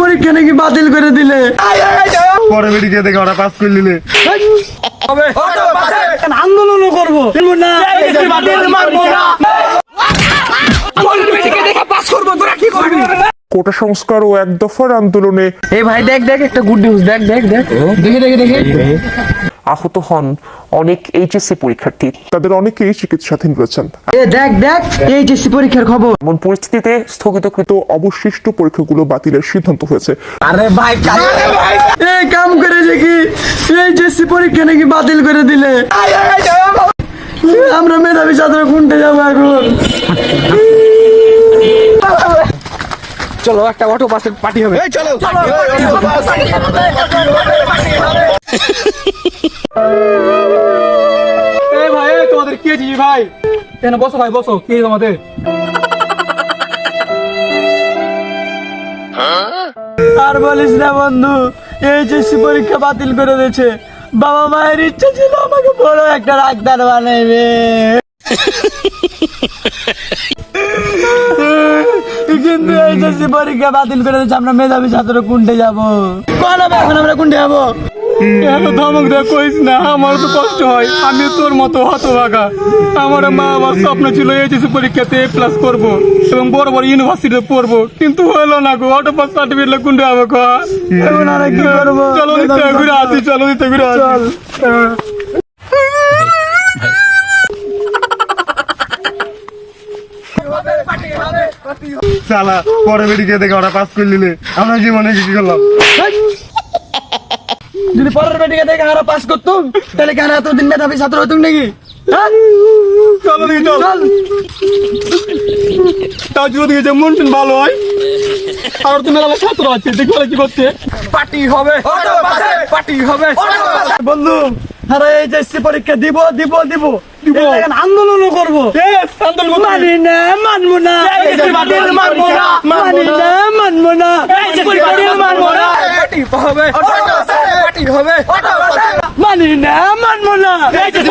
পরীক্ষা নাকি বাতিল করে দিলে? পরে মেডিকেল দেখে ওরা পাস করে দিলে। আন্দোলন করব না কোটা সংস্কার ও এক দফার আন্দোলনে এই ভাই দেখ দেখ একটা গুড নিউজ দেখ দেখ দেখ। দেখে দেখে দেখে। আহত হন অনেক এইচএসসি পরীক্ষার্থী। তাদের অনেকেই চিকিৎসাধীন রয়েছেন। এ দেখ দেখ এইচএসসি পরীক্ষার খবর। এমন পরিস্থিতিতে স্থগিতকৃত অবশিষ্ট পরীক্ষাগুলো বাতিলের সিদ্ধান্ত হয়েছে। আরে ভাই এই কাম করেছে কি? এইচএসসি পরীক্ষা নাকি বাতিল করে দিলে? আমরা মেধাবী ছাত্র কোনটা যাব এখন? চলো একটা অটো বাসের পার্টি হবে। এই ভাই তোমাদের কি হয়েছে ভাই? এখানে বসো ভাই, বসো। কি তোমাদের? আর বলিস না বন্ধু, এইচএসসি পরীক্ষা বাতিল করে দিয়েছে। বাবা মায়ের ইচ্ছা ছিল আমাকে বড় একটা ডাক্তার বানাইবে। এইচএসসি পরীক্ষা বাতিল করে দিয়েছে আমরা মেধাবী ছাত্র কোনটে যাব? কোন এখন আমরা কোনটে যাব? এত ধমক দেওয়া কইস না আমার তো কষ্ট হয় আমি তোর মতো হতভাগা। আমার মা আমার স্বপ্ন ছিল এইচএসসি পরীক্ষাতে এ প্লাস করব এবং বড় বড় ইউনিভার্সিটিতে পড়ব কিন্তু হলো না গো অটো পাস সার্টিফিকেট কোনটা হবে গো? এখন আর কি করব? চলো দিতে ঘুরে আসি চলো দিতে ঘুরে আসি। চালা পরে দেখে ওরা পাস আমরা জীবনে কি করলাম? যদি পরের দেখে আরও পাস করতুম তাহলে কেন এতদিন মেধাবী ছাত্র হতুম নাকি? হ্যাঁ? চলো দিকে চল। চল তাও যদি যে মন ভালো হয়। আর তো মেলা ছাত্র আছে কি করছে। পার্টি হবে। পার্টি হবে। বন্ধু আরে এইচএসসি পরীক্ষা দিব দিব দিব আন্দোলন করব Yes, মানি না মানবো না মানবো না, মানি না মানবো না মানবো না। হবে মানি না মানবো না এইচএসসি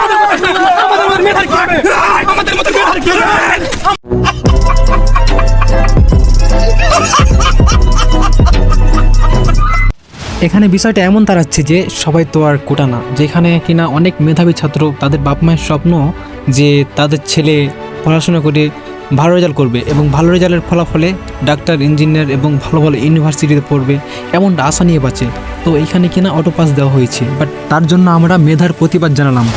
এখানে বিষয়টা এমন দাঁড়াচ্ছে যে সবাই তো আর কোটা না, যেখানে কিনা অনেক মেধাবী ছাত্র তাদের বাপ মায়ের স্বপ্ন যে তাদের ছেলে পড়াশোনা করে ভালো রেজাল্ট করবে এবং ভালো রেজাল্টের ফলাফলে ডাক্তার, ইঞ্জিনিয়ার এবং ভালো ভালো ইউনিভার্সিটিতে পড়বে এমনটা আশা নিয়ে বাঁচে তো এইখানে কিনা অটো পাস দেওয়া হয়েছে বাট তার জন্য আমরা মেধার প্রতিবাদ জানালাম।